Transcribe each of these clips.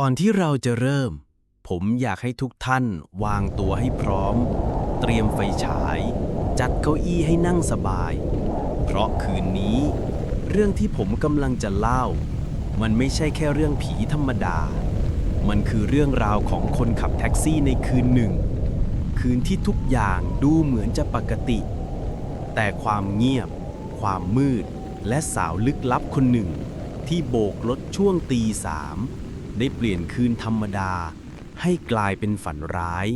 ก่อนที่เราจะเริ่ม ผมอยากให้ทุกท่านวางตัวให้พร้อม เตรียมไฟฉาย จัดเก้าอี้ให้นั่งสบาย เพราะคืนนี้ เรื่องที่ผมกำลังจะเล่า มันไม่ใช่แค่เรื่องผีธรรมดา มันคือเรื่องราวของคนขับแท็กซี่ในคืนหนึ่ง คืนที่ทุกอย่างดูเหมือนจะปกติ แต่ความเงียบ ความมืด และสาวลึกลับคนหนึ่ง ที่โบกรถช่วงตีสาม ได้เปลี่ยนคืนธรรมดา ให้กลายเป็นฝันร้าย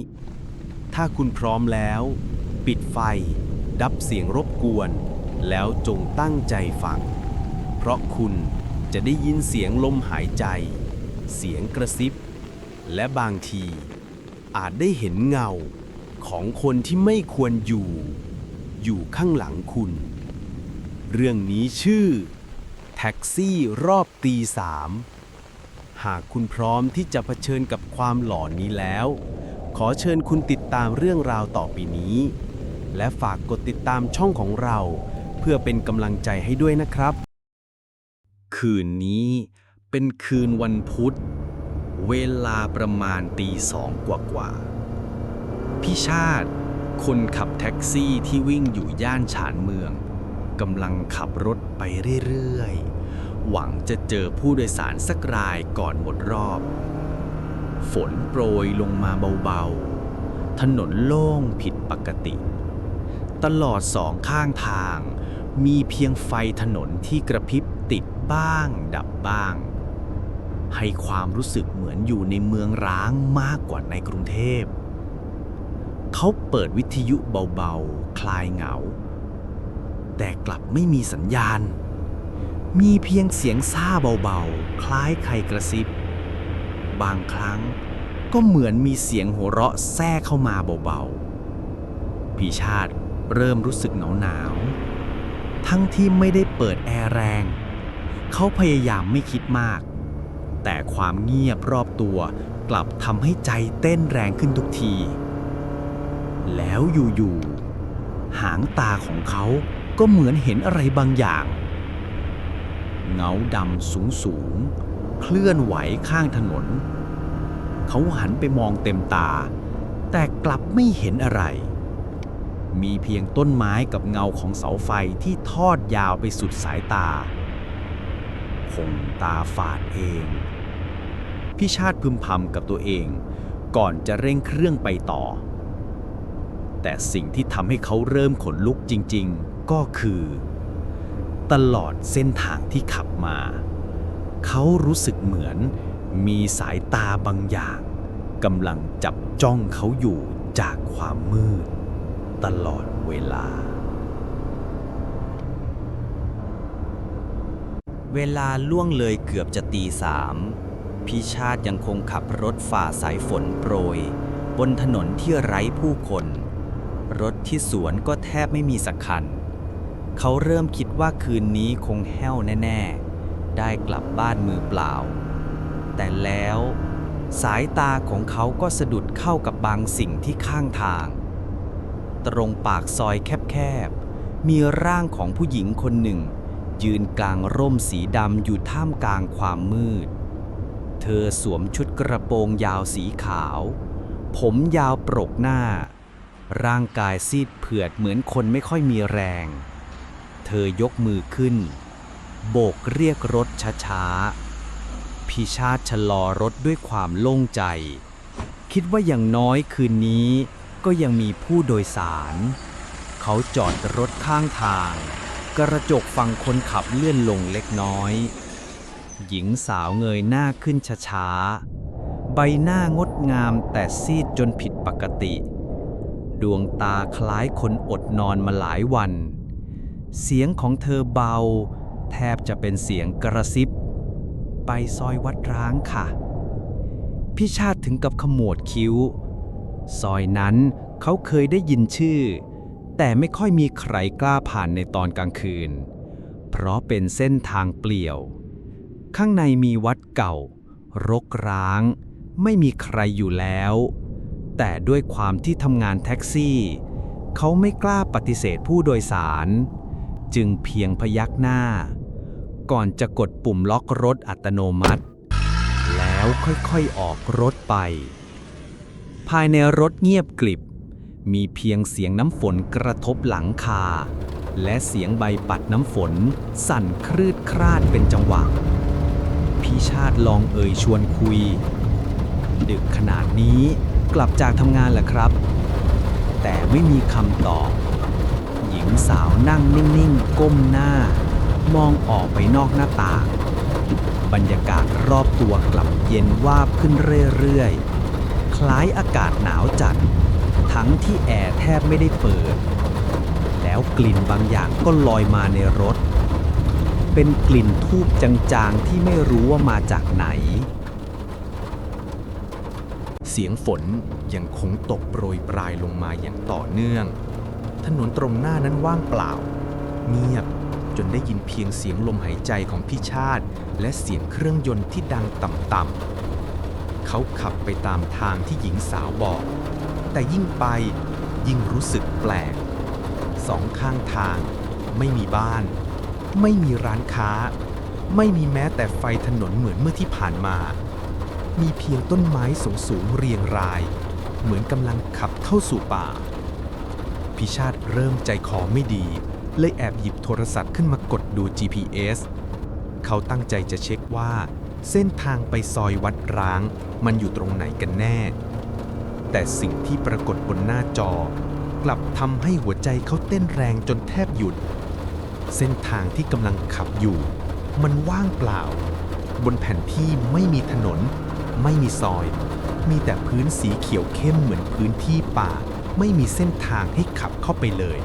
ถ้าคุณพร้อมแล้ว ปิดไฟ ดับเสียงรบกวน แล้วจงตั้งใจฟัง เพราะคุณจะได้ยินเสียงลมหายใจ เสียงกระซิบ และบางที อาจได้เห็นเงาของคนที่ไม่ควรอยู่ อยู่ข้างหลังคุณ เรื่องนี้ชื่อ แท็กซี่รอบตีสาม หากคุณพร้อมที่จะเผชิญกับความหลอนนี้แล้ว ขอเชิญคุณติดตามเรื่องราวต่อไปนี้ และฝากกดติดตามช่องของเรา เพื่อเป็นกำลังใจให้ด้วยนะครับ คืนนี้เป็นคืนวันพุธ เวลาประมาณตีสองกว่าๆพี่ชาติ คนขับแท็กซี่ที่วิ่งอยู่ย่านฉานเมืองกำลังขับรถไปเรื่อยๆ หวังจะเจอผู้โดยสารสักรายก่อนหมดรอบ ฝนโปรยลงมาเบาๆ ถนนโล่งผิดปกติ ตลอดสองข้างทาง มีเพียงไฟถนนที่กระพริบติดบ้างดับบ้าง ให้ความรู้สึกเหมือนอยู่ในเมืองร้างมากกว่าในกรุงเทพ เขาเปิดวิทยุเบาๆ คลายเหงา แต่กลับไม่มีสัญญาณ มีเพียงเสียงซ่าเบาๆ คล้ายใครกระซิบ บางครั้งก็เหมือนมีเสียงหัวเราะแทรกเข้ามาเบาๆ พี่ชาติเริ่มรู้สึกหนาวๆ ทั้งที่ไม่ได้เปิดแอร์แรง เขาพยายามไม่คิดมาก แต่ความเงียบรอบตัวกลับทำให้ใจเต้นแรงขึ้นทุกที แล้วอยู่ๆ หางตาของเขาก็เหมือนเห็นอะไรบางอย่าง เงาดำสูงสูงๆเคลื่อนไหวข้างถนน เขาหันไปมองเต็มตา แต่กลับไม่เห็นอะไร มีเพียงต้นไม้กับเงาของเสาไฟที่ทอดยาวไปสุดสายตาคงตาฝาดเอง พี่ชาติพึมพำกับตัวเอง ก่อนจะเร่งเครื่องไปต่อ แต่สิ่งที่ทำให้เขาเริ่มขนลุกจริง ๆ ก็คือ ตลอดเส้นทางที่ขับมา เขารู้สึกเหมือนมีสายตาบางอย่างกำลังจับจ้องเขาอยู่จากความมืด ตลอดเวลา เวลาล่วงเลยเกือบจะตีสามพี่ชาติยังคงขับรถฝ่าสายฝนโปรย บนถนนที่ไร้ผู้คน รถที่สวนก็แทบไม่มีสักคันเเขาเริ่มคิดว่าคืนนี้คงแห้วแน่ ๆ ได้กลับบ้านมือเปล่า แต่แล้วสายตาของเขาก็สะดุดเข้ากับบางสิ่งที่ข้างทาง ตรงปากซอยแคบๆ มีร่างของผู้หญิงคนหนึ่ง ยืนกลางร่มสีดำอยู่ท่ามกลางความมืด เธอสวมชุดกระโปรงยาวสีขาว ผมยาวปรกหน้า ร่างกายซีดเผือดเหมือนคนไม่ค่อยมีแรง เธอยกมือขึ้น โบกเรียกรถช้าๆ พิชาติชะลอรถด้วยความโล่งใจ คิดว่าอย่างน้อยคืนนี้ก็ยังมีผู้โดยสาร เขาจอดรถข้างทาง กระจกฝั่งคนขับเลื่อนลงเล็กน้อย หญิงสาวเงยหน้าขึ้นช้าๆ ใบหน้างดงามแต่ซีดจนผิดปกติ ดวงตาคล้ายคนอดนอนมาหลายวัน เสียงของเธอเบา แทบจะเป็นเสียงกระซิบ ไปซอยวัดร้างค่ะ พี่ชาติถึงกับขมวดคิ้ว ซอยนั้นเขาเคยได้ยินชื่อ แต่ไม่ค่อยมีใครกล้าผ่านในตอนกลางคืน เพราะเป็นเส้นทางเปลี่ยว ข้างในมีวัดเก่า รกร้าง ไม่มีใครอยู่แล้ว แต่ด้วยความที่ทำงานแท็กซี่ เขาไม่กล้าปฏิเสธผู้โดยสาร จึงเพียงพยักหน้า ก่อนจะกดปุ่มล็อกรถอัตโนมัติ แล้วค่อยๆออกรถไป ภายในรถเงียบกริบ มีเพียงเสียงน้ำฝนกระทบหลังคา และเสียงใบปัดน้ำฝน สั่นครืดคราดเป็นจังหวะพี่ชาติลองเอ่ยชวนคุย ดึกขนาดนี้กลับจากทำงานแหละครับ แต่ไม่มีคำตอบ หญิงสาวนั่งนิ่งๆ ก้มหน้า มองออกไปนอกหน้าต่าง บรรยากาศรอบตัวกลับเย็นวาบขึ้นเรื่อยๆ คล้ายอากาศหนาวจัด ทั้งที่แอร์แทบไม่ได้เปิด แล้วกลิ่นบางอย่างก็ลอยมาในรถ เป็นกลิ่นทูบจางๆ ที่ไม่รู้ว่ามาจากไหน เสียงฝนยังคงตกโปรยปลายลงมาอย่างต่อเนื่อง ถนนตรงหน้านั้นว่างเปล่า เงียบจนได้ยินเพียงเสียงลมหายใจของพี่ชาติ และเสียงเครื่องยนต์ที่ดังต่ำๆเขาขับไปตามทางที่หญิงสาวบอก แต่ยิ่งไปยิ่งรู้สึกแปลก สองข้างทาง ไม่มีบ้าน ไม่มีร้านค้า ไม่มีแม้แต่ไฟถนนเหมือนเมื่อที่ผ่านมา มีเพียงต้นไม้สูงสูงๆเรียงราย เหมือนกำลังขับเข้าสู่ป่า พิชาติเริ่มใจคอไม่ดี เลยแอบหยิบโทรศัพท์ขึ้นมากดดู GPS เขาตั้งใจจะเช็คว่า เส้นทางไปซอยวัดร้าง มันอยู่ตรงไหนกันแน่ แต่สิ่งที่ปรากฏบนหน้าจอ กลับทำให้หัวใจเขาเต้นแรงจนแทบหยุด เส้นทางที่กำลังขับอยู่ มันว่างเปล่า บนแผนที่ไม่มีถนน ไม่มีซอย มีแต่พื้นสีเขียวเข้มเหมือนพื้นที่ป่า ไม่มีเส้นทางให้ขับเข้าไปเลย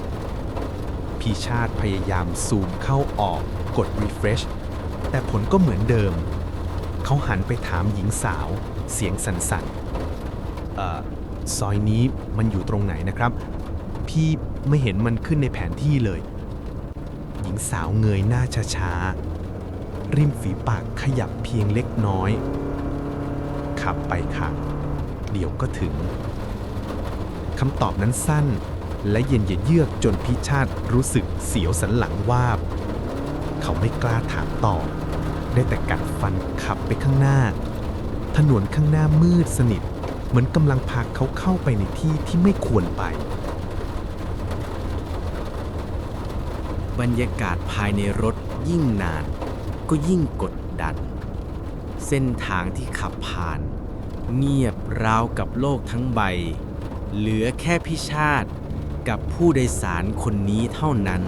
พี่ชาติพยายามซูมเข้าออกกด refresh แต่ผลก็เหมือนเดิม เขาหันไปถามหญิงสาว เสียงสั่นๆเอ่อซอยนี้มันอยู่ตรงไหนนะครับ พี่ไม่เห็นมันขึ้นในแผนที่เลย หญิงสาวเงยหน้าช้าๆ ริมฝีปากขยับเพียงเล็กน้อย ขับไปค่ะ เดี๋ยวก็ถึง คำตอบนั้นสั้น และเย็นเยือกจนพิชาติรู้สึกเสียวสันหลังวาบ เขาไม่กล้าถามต่อ ได้แต่กัดฟันขับไปข้างหน้า ถนนข้างหน้ามืดสนิท เหมือนกำลังพาเขาเข้าไปในที่ที่ไม่ควรไป บรรยากาศภายในรถยิ่งนาน ก็ยิ่งกดดัน เส้นทางที่ขับผ่าน เงียบราวกับโลกทั้งใบ เหลือแค่พิชาติกับผู้โดยสารคนนี้เท่านั้น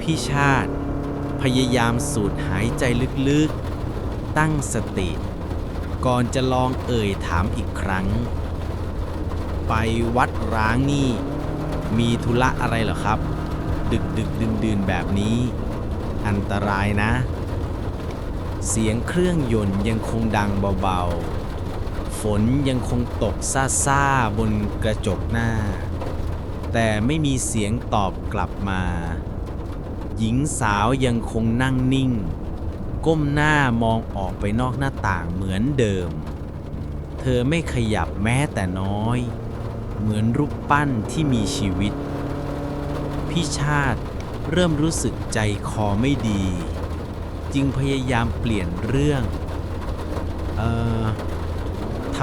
พิชาติพยายามสูดหายใจลึกๆ ตั้งสติ ก่อนจะลองเอ่ยถามอีกครั้ง ไปวัดร้างนี่ มีธุระอะไรเหรอครับ ดึกดึกดื่นดื่นแบบนี้ อันตรายนะ เสียงเครื่องยนต์ยังคงดังเบาๆ ฝนยังคงตกซ่าๆบนกระจกหน้า แต่ไม่มีเสียงตอบกลับมา หญิงสาวยังคงนั่งนิ่ง ก้มหน้ามองออกไปนอกหน้าต่างเหมือนเดิม เธอไม่ขยับแม้แต่น้อย เหมือนรูปปั้นที่มีชีวิต พี่ชาติเริ่มรู้สึกใจคอไม่ดี จึงพยายามเปลี่ยนเรื่อง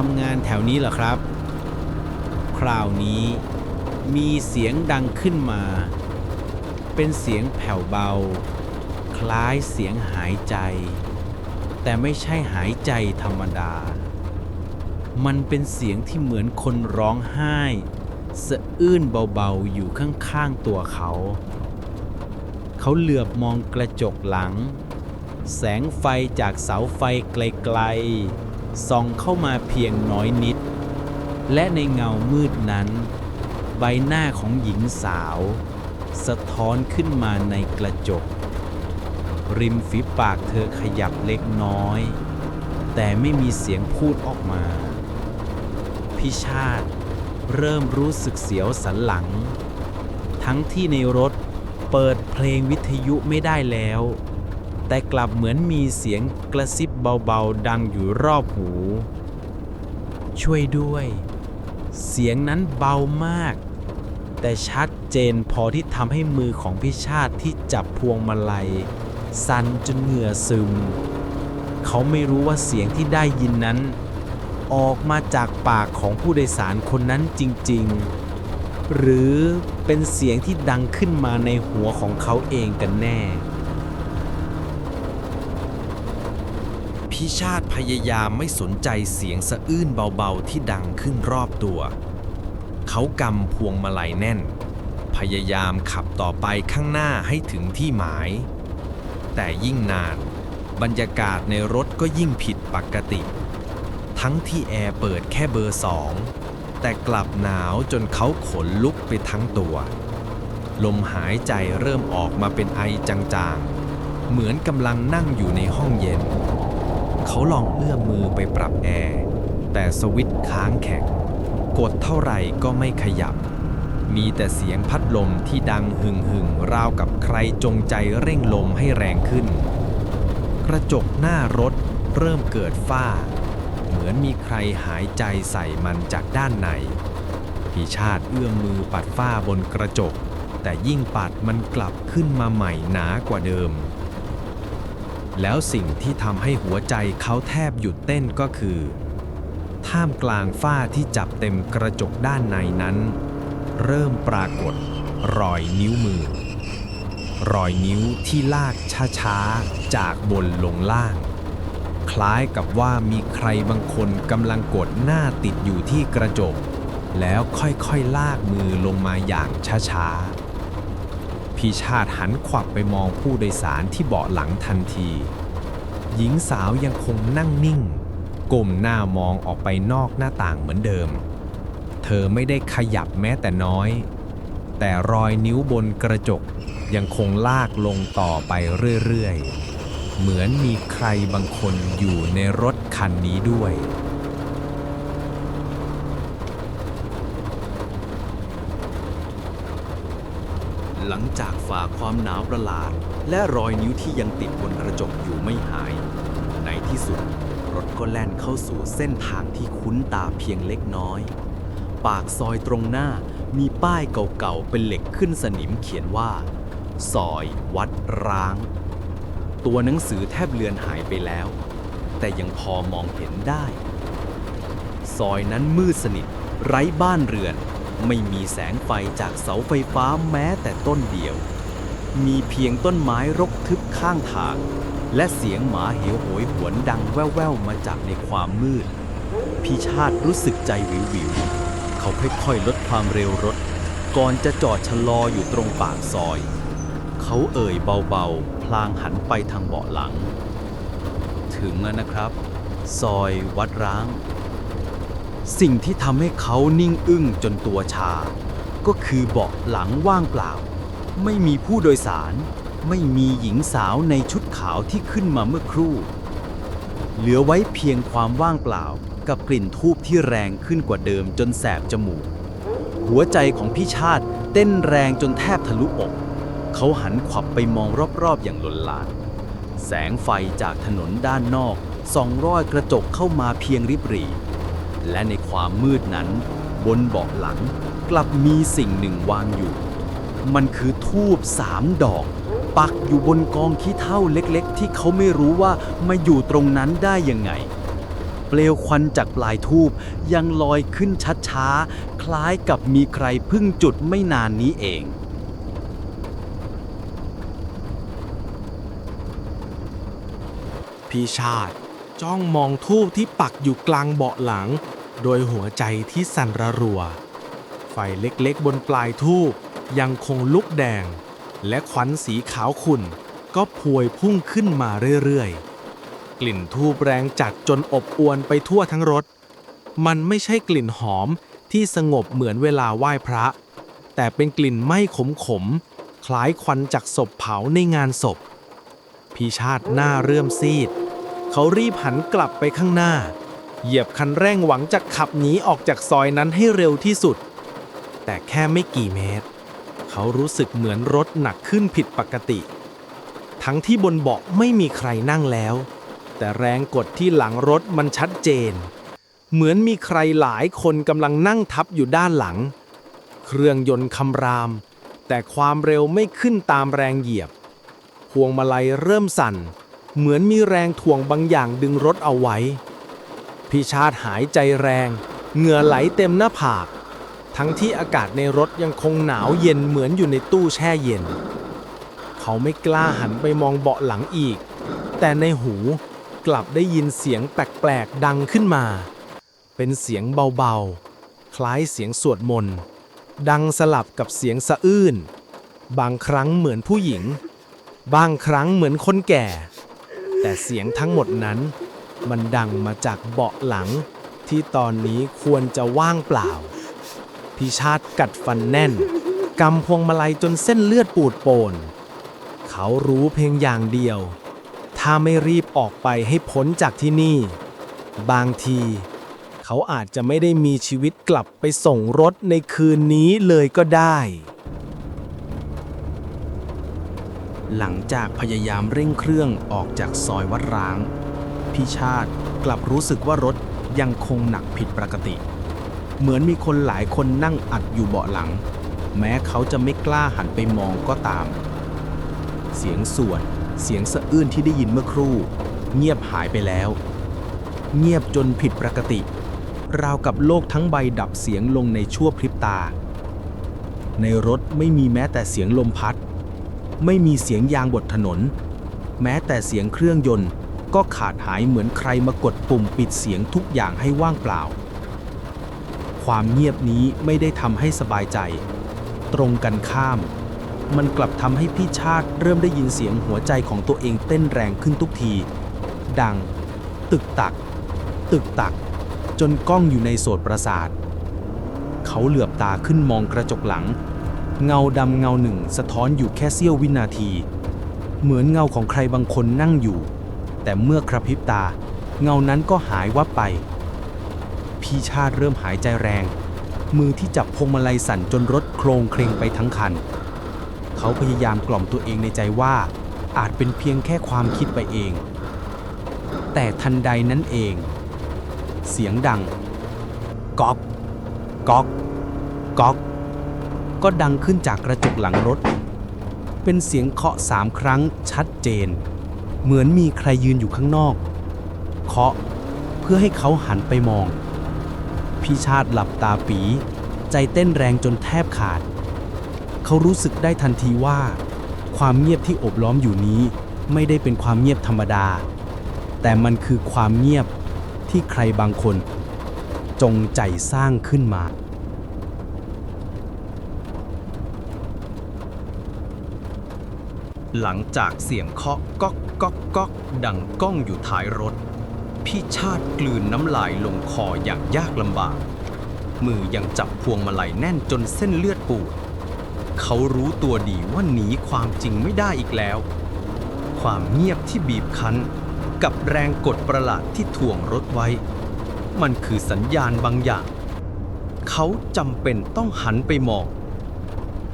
ทำงานแถวนี้เหรอครับ คราวนี้มีเสียงดังขึ้นมา เป็นเสียงแผ่วเบา คล้ายเสียงหายใจ แต่ไม่ใช่หายใจธรรมดา มันเป็นเสียงที่เหมือนคนร้องไห้สะอื้นเบาๆอยู่ข้างๆตัวเขา เขาเหลือบมองกระจกหลัง แสงไฟจากเสาไฟไกลๆ ส่องเข้ามาเพียงน้อยนิด และในเงามืดนั้น ใบหน้าของหญิงสาว สะท้อนขึ้นมาในกระจก ริมฝีปากเธอขยับเล็กน้อย แต่ไม่มีเสียงพูดออกมา พิชาติเริ่มรู้สึกเสียวสันหลัง ทั้งที่ในรถเปิดเพลงวิทยุไม่ได้แล้ว แต่กลับเหมือนมีเสียงกระซิบเบาๆ ดังอยู่รอบหู ช่วยด้วย เสียงนั้นเบามาก แต่ชัดเจนพอที่ทำให้มือของพิชาติที่จับพวงมาลัย สั่นจนเหงื่อซึมเเขาไม่รู้ว่าเสียงที่ได้ยินนั้น ออกมาจากปากของผู้โดยสารคนนั้นจริง ๆ หรือเป็นเสียงที่ดังขึ้นมาในหัวของเขาเองกันแน่ พิชาติพยายามไม่สนใจเสียงสะอื้นเบาๆที่ดังขึ้นรอบตัว เขากำพวงมาลัยแน่น พยายามขับต่อไปข้างหน้าให้ถึงที่หมาย แต่ยิ่งนาน บรรยากาศในรถก็ยิ่งผิดปกติ ทั้งที่แอร์เปิดแค่เบอร์สองแต่กลับหนาวจนเขาขนลุกไปทั้งตัว ลมหายใจเริ่มออกมาเป็นไอจางๆ เหมือนกำลังนั่งอยู่ในห้องเย็น เขาลองเอื้อมมือไปปรับแอร์ แต่สวิตช์ค้างแข็ง กดเท่าไหร่ก็ไม่ขยับ มีแต่เสียงพัดลมที่ดังหึ่งหึ่งราวกับใครจงใจเร่งลมให้แรงขึ้น กระจกหน้ารถเริ่มเกิดฝ้า เหมือนมีใครหายใจใส่มันจากด้านในพิชาติเอื้อมมือปัดฝ้าบนกระจก แต่ยิ่งปัดมันกลับขึ้นมาใหม่หนากว่าเดิม แล้วสิ่งที่ทำให้หัวใจเขาแทบหยุดเต้นก็คือ ท่ามกลางฝ้าที่จับเต็มกระจกด้านในนั้น เริ่มปรากฏรอยนิ้วมือ รอยนิ้วที่ลากช้าๆ จากบนลงล่าง คล้ายกับว่ามีใครบางคนกำลังกดหน้าติดอยู่ที่กระจก แล้วค่อยๆลากมือลงมาอย่างช้าๆ พี่ชาติหันขวับไปมองผู้โดยสารที่เบาะหลังทันที หญิงสาวยังคงนั่งนิ่ง ก้มหน้ามองออกไปนอกหน้าต่างเหมือนเดิม เธอไม่ได้ขยับแม้แต่น้อย แต่รอยนิ้วบนกระจกยังคงลากลงต่อไปเรื่อยๆ เหมือนมีใครบางคนอยู่ในรถคันนี้ด้วย หลังจากฝ่าความหนาวประหลาด และรอยนิ้วที่ยังติดบนกระจกอยู่ไม่หาย ในที่สุด รถก็แล่นเข้าสู่เส้นทางที่คุ้นตาเพียงเล็กน้อย ปากซอยตรงหน้ามีป้ายเก่าๆเป็นเหล็กขึ้นสนิมเขียนว่า ซอยวัดร้าง ตัวหนังสือแทบเลือนหายไปแล้ว แต่ยังพอมองเห็นได้ ซอยนั้นมืดสนิทไร้บ้านเรือน ไม่มีแสงไฟจากเสาไฟฟ้าแม้แต่ต้นเดียว มีเพียงต้นไม้รกทึบข้างทาง และเสียงหมาเหวโหยหวนดังแว่วๆมาจากในความมืด พี่ชาติรู้สึกใจวิววิว เขาค่อยๆลดความเร็วรถ ก่อนจะจอดชะลออยู่ตรงปากซอย เขาเอ่ยเบาๆ พลางหันไปทางเบาะหลัง ถึงแล้วนะครับ ซอยวัดร้าง สิ่งที่ทำให้เขานิ่งอึ้งจนตัวชา ก็คือเบาะหลังว่างเปล่า ไม่มีผู้โดยสาร ไม่มีหญิงสาวในชุดขาวที่ขึ้นมาเมื่อครู่ เหลือไว้เพียงความว่างเปล่ากับกลิ่นทูบที่แรงขึ้นกว่าเดิมจนแสบจมูก หัวใจของพี่ชาติเต้นแรงจนแทบทะลุอก เขาหันขวับไปมองรอบๆอย่างลนลาน แสงไฟจากถนนด้านนอกส่องรอยกระจกเข้ามาเพียงริบหรี่ และในความมืดนั้น บนเบาะหลังกลับมีสิ่งหนึ่งวางอยู่ มันคือทูบสามดอก ปักอยู่บนกองขี้เถ้าเล็กๆ ที่เขาไม่รู้ว่ามาอยู่ตรงนั้นได้ยังไง เปลวควันจากปลายทูบยังลอยขึ้นช้าๆ คล้ายกับมีใครเพิ่งจุดไม่นานนี้เองพี่ชาติ จ้องมองทูบที่ปักอยู่กลางเบาะหลัง โดยหัวใจที่สั่นระรัว ไฟเล็กๆบนปลายทูบยังคงลุกแดง และควันสีขาวขุ่นก็พวยพุ่งขึ้นมาเรื่อยๆ กลิ่นทูบแรงจัดจนอบอวนไปทั่วทั้งรถ มันไม่ใช่กลิ่นหอมที่สงบเหมือนเวลาไหว้พระ แต่เป็นกลิ่นไหม้ขมๆคล้ายควันจากศพเผาในงานศพ พี่ชาติหน้าเรื่มซีด เขารีบหันกลับไปข้างหน้า เหยียบคันเร่งหวังจะขับหนีออกจากซอยนั้นให้เร็วที่สุด แต่แค่ไม่กี่เมตร เขารู้สึกเหมือนรถหนักขึ้นผิดปกติ ทั้งที่บนเบาะไม่มีใครนั่งแล้ว แต่แรงกดที่หลังรถมันชัดเจน เหมือนมีใครหลายคนกำลังนั่งทับอยู่ด้านหลัง เครื่องยนต์คำราม แต่ความเร็วไม่ขึ้นตามแรงเหยียบ พวงมาลัยเริ่มสั่น เหมือนมีแรงถ่วงบางอย่างดึงรถเอาไว้ พี่ชาติหายใจแรง เหงื่อไหลเต็มหน้าผาก ทั้งที่อากาศในรถยังคงหนาวเย็นเหมือนอยู่ในตู้แช่เย็น เขาไม่กล้าหันไปมองเบาะหลังอีก แต่ในหูกลับได้ยินเสียงแปลกๆดังขึ้นมา เป็นเสียงเบาๆ คล้ายเสียงสวดมนต์ดังสลับกับเสียงสะอื้น บางครั้งเหมือนผู้หญิง บางครั้งเหมือนคนแก่ แต่เสียงทั้งหมดนั้น มันดังมาจากเบาะหลัง ที่ตอนนี้ควรจะว่างเปล่าพี่ชาติกัดฟันแน่นกำพวงมาลัยจนเส้นเลือดปูดโปน เขารู้เพียงอย่างเดียว ถ้าไม่รีบออกไปให้พ้นจากที่นี่ บางที เขาอาจจะไม่ได้มีชีวิตกลับไปส่งรถในคืนนี้เลยก็ได้ หลังจากพยายามเร่งเครื่องออกจากซอยวัดร้าง พี่ชาติกลับรู้สึกว่ารถยังคงหนักผิดปกติ เหมือนมีคนหลายคนนั่งอัดอยู่เบาะหลัง แม้เขาจะไม่กล้าหันไปมองก็ตาม เสียงสวด เสียงสะอื้นที่ได้ยินเมื่อครู่ เงียบหายไปแล้ว เงียบจนผิดปกติ ราวกับโลกทั้งใบดับเสียงลงในชั่วพริบตา ในรถไม่มีแม้แต่เสียงลมพัด ไม่มีเสียงยางบดถนน แม้แต่เสียงเครื่องยนต์ ก็ขาดหายเหมือนใครมากดปุ่มปิดเสียงทุกอย่างให้ว่างเปล่า ความเงียบนี้ไม่ได้ทำให้สบายใจ ตรงกันข้าม มันกลับทำให้พี่ชาติเริ่มได้ยินเสียงหัวใจของตัวเองเต้นแรงขึ้นทุกที ดัง ตึกตัก ตึกตัก จนกล้องอยู่ในโสตประสาท เขาเหลือบตาขึ้นมองกระจกหลัง เงาดำเงาหนึ่งสะท้อนอยู่แค่เสี้ยววินาที เหมือนเงาของใครบางคนนั่งอยู่ แต่เมื่อกระพริบตา เงานั้นก็หายวับไป พี่ชาติเริ่มหายใจแรง มือที่จับพวงมาลัยสั่นจนรถโครงเคลงไปทั้งคัน เขาพยายามกล่อมตัวเองในใจว่า อาจเป็นเพียงแค่ความคิดไปเอง แต่ทันใดนั้นเอง เสียงดังก๊อกก๊อกก๊อกก็ดังขึ้นจากกระจกหลังรถ เป็นเสียงเคาะสามครั้งชัดเจน เหมือนมีใครยืนอยู่ข้างนอก เคาะเพื่อให้เขาหันไปมอง พี่ชาติหลับตาปี ใจเต้นแรงจนแทบขาด เขารู้สึกได้ทันทีว่า ความเงียบที่โอบล้อมอยู่นี้ไม่ได้เป็นความเงียบธรรมดา แต่มันคือความเงียบที่ใครบางคน จงใจสร้างขึ้นมา หลังจากเสียงเคาะก๊อกก๊อกก๊อกดังก้องอยู่ท้ายรถ พี่ชาติกลืนน้ำลายลงคออย่างยากลำบาก มือยังจับพวงมาลัยแน่นจนเส้นเลือดปูดเขารู้ตัวดีว่าหนีความจริงไม่ได้อีกแล้ว ความเงียบที่บีบคั้น กับแรงกดประหลาดที่ถ่วงรถไว้ มันคือสัญญาณบางอย่าง เขาจำเป็นต้องหันไปมอง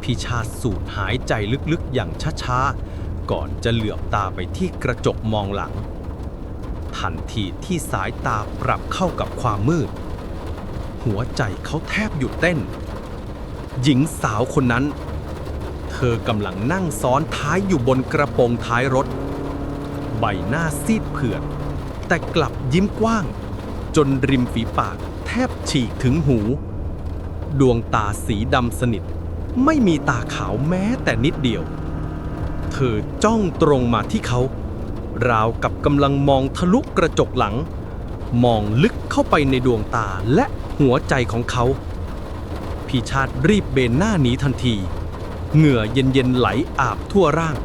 พิชาสูดหายใจลึกๆอย่างช้าๆ ก่อนจะเหลือบตาไปที่กระจกมองหลัง ทันทีที่สายตาปรับเข้ากับความมืด หัวใจเขาแทบหยุดเต้น หญิงสาวคนนั้น เธอกำลังนั่งซ้อนท้ายอยู่บนกระโปรงท้ายรถ ใบหน้าซีดเผือด แต่กลับยิ้มกว้าง จนริมฝีปากแทบฉีกถึงหู ดวงตาสีดำสนิท ไม่มีตาขาวแม้แต่นิดเดียว เธอจ้องตรงมาที่เขา ราวกับกำลังมองทะลุกระจกหลัง มองลึกเข้าไปในดวงตาและหัวใจของเขา พี่ชาติรีบเบนหน้าหนีทันที เหงื่อเย็นๆไหลอาบทั่วร่าง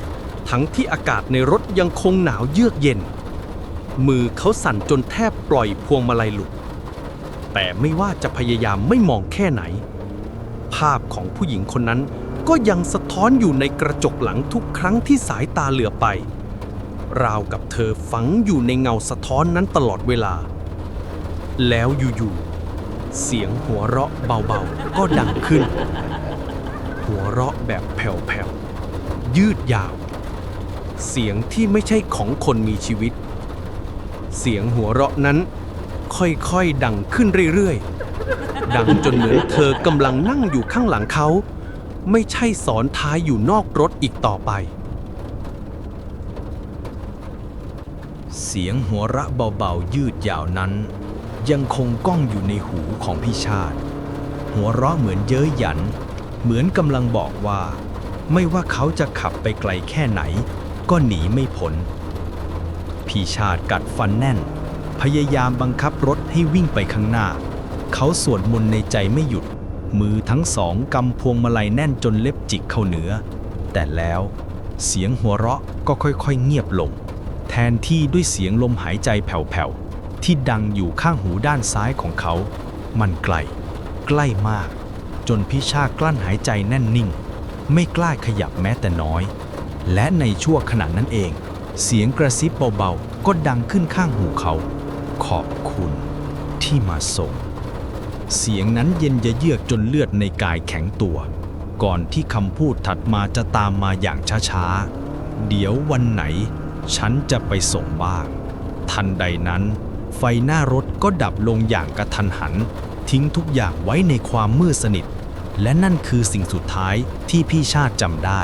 ทั้งที่อากาศในรถยังคงหนาวเยือกเย็น มือเขาสั่นจนแทบปล่อยพวงมาลัยหลุด แต่ไม่ว่าจะพยายามไม่มองแค่ไหน ภาพของผู้หญิงคนนั้น ก็ยังสะท้อนอยู่ในกระจกหลังทุกครั้งที่สายตาเหลือไป ราวกับเธอฝังอยู่ในเงาสะท้อนนั้นตลอดเวลา แล้วอยู่ๆ เสียงหัวเราะเบาๆ ก็ดังขึ้น หัวเราะแบบแผ่วๆ ยืดยาว เสียงที่ไม่ใช่ของคนมีชีวิต เสียงหัวเราะนั้น ค่อยๆ ดังขึ้นเรื่อยๆ ดังจนเหมือนเธอกำลังนั่งอยู่ข้างหลังเขา ไม่ใช่สอนท้ายอยู่นอกรถอีกต่อไป เสียงหัวเราะเบาๆยืดยาวนั้น ยังคงก้องอยู่ในหูของพี่ชาติ หัวเราะเหมือนเย้ยหยัน เหมือนกำลังบอกว่า ไม่ว่าเขาจะขับไปไกลแค่ไหน ก็หนีไม่พ้นพี่ชาติกัดฟันแน่น พยายามบังคับรถให้วิ่งไปข้างหน้า เขาสวดมนต์ในใจไม่หยุด มือทั้งสองกำพวงมาลัยแน่นจนเล็บจิกเข้าเนื้อ แต่แล้วเสียงหัวเราะก็ค่อยๆ เงียบลง แทนที่ด้วยเสียงลมหายใจแผ่วๆ ที่ดังอยู่ข้างหูด้านซ้ายของเขา มันไกล ใกล้มาก จนพิชากลั้นหายใจแน่นนิ่ง ไม่กล้าขยับแม้แต่น้อย และในชั่วขณะนั้นเอง เสียงกระซิบเบาๆ ก็ดังขึ้นข้างหูเขา ขอบคุณที่มาส่ง เสียงนั้นเย็นยะเยือกจนเลือดในกายแข็งตัว ก่อนที่คำพูดถัดมาจะตามมาอย่างช้าๆ เดี๋ยววันไหน ฉันจะไปส่งบ้าง ทันใดนั้น ไฟหน้ารถก็ดับลงอย่างกระทันหัน ทิ้งทุกอย่างไว้ในความมืดสนิท และนั่นคือสิ่งสุดท้ายที่พี่ชาติจำได้